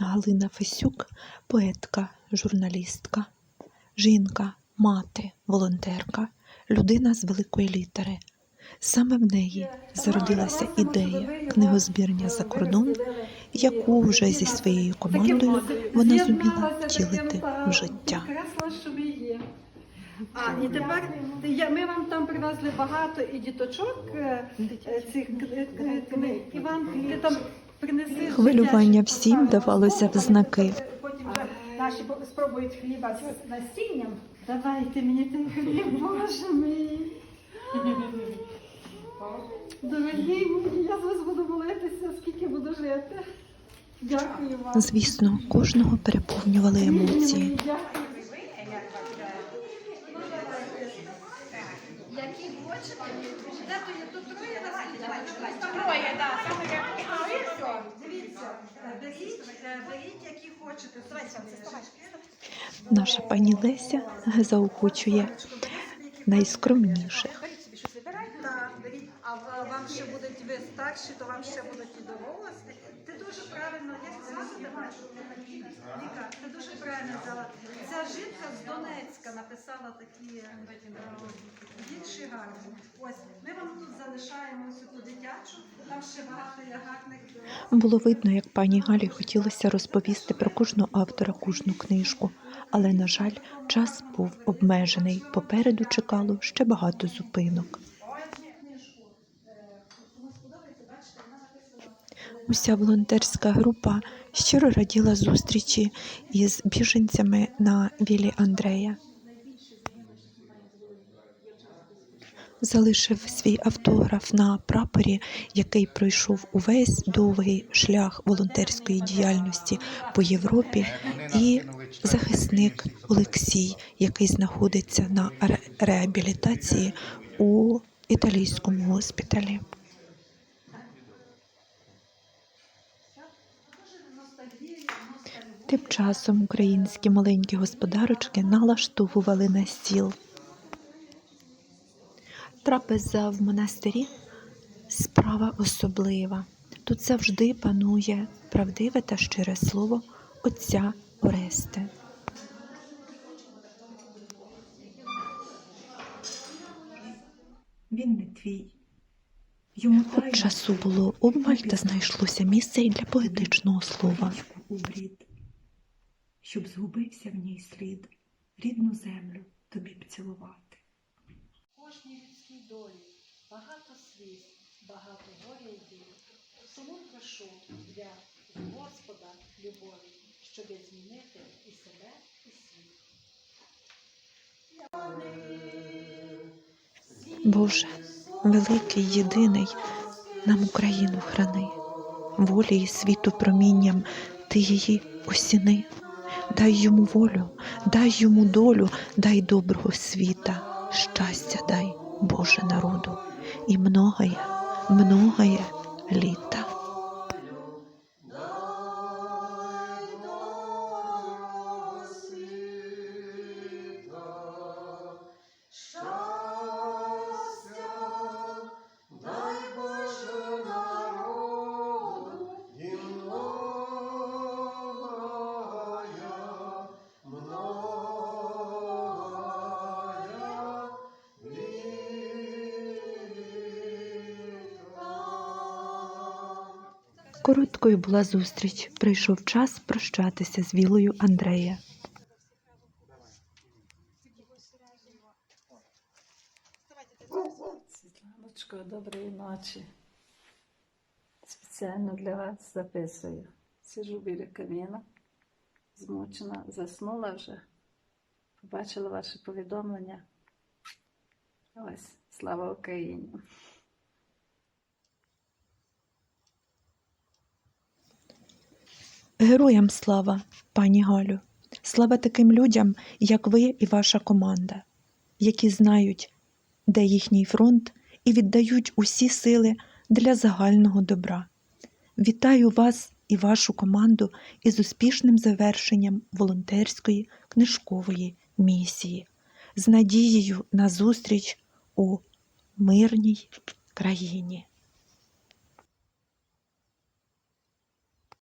Галина Фесюк поетка, журналістка, жінка, мати, волонтерка, людина з великої літери. Саме в неї зародилася ідея книгозбірня за кордон, яку вже зі своєю командою вона зуміла втілити в життя. А, і тепер я, ми вам там привезли багато і діточок е, цих кни- кни- книг. Вам ти там Хвилювання всім давалося в знаки. Потім наші по- спробують хліба з насінням. Давайте мені той хліб, Боже мій. Дорогі мої, я з вас буду молитися, скільки буду жити. Дякую вам. Звісно, кожного переповнювали емоції. Наша пані Леся заохочує найскромніших. А вам ще будуть ви старші, то вам ще будуть і дорослі. Ти дуже правильно, як звати тебе? Віка, ти дуже правильно взяла. Ця з Донецька написала такі е, вірші гарні. Ось, ми вам тут залишаємо цю дитячу, там ще багато є гарних. Було видно, як пані Галі хотілося розповісти про кожного автора кожну книжку, але, на жаль, час був обмежений. Попереду чекало ще багато зупинок. Уся волонтерська група щиро раділа зустрічі із біженцями на вілі Андрея. Залишив свій автограф на прапорі, який пройшов увесь довгий шлях волонтерської діяльності по Європі, і захисник Олексій, який знаходиться на ре- реабілітації у італійському госпіталі. Тим часом українські маленькі господарочки налаштовували на стіл. Трапеза в монастирі справа особлива. Тут завжди панує правдиве та щире слово отця Орести. Він не твій. Йому Хоч часу було обмаль та знайшлося місце і для поетичного слова. Щоб згубився в ній слід, рідну землю тобі б цілувати. кожній людській долі багато сліз, багато горя й біль. Тому прошу для Господа любові, щоб змінити і себе, і світ. Боже, великий єдиний, нам Україну храни, волі і світу промінням ти її осіни. Дай йому волю, дай йому долю, дай доброго світа, щастя дай, Боже народу, і многое, многое літа. Короткою була зустріч. Прийшов час прощатися з вілою Андрея. Світланочко, доброї ночі. Спеціально для вас записую. Сижу біля каміна, змучена, заснула вже. Побачила ваше повідомлення. Ось, слава Україні! Героям слава, пані Галю. Слава таким людям, як ви і ваша команда, які знають, де їхній фронт, і віддають усі сили для загального добра. Вітаю вас і вашу команду із успішним завершенням волонтерської книжкової місії, з надією на зустріч у мирній країні.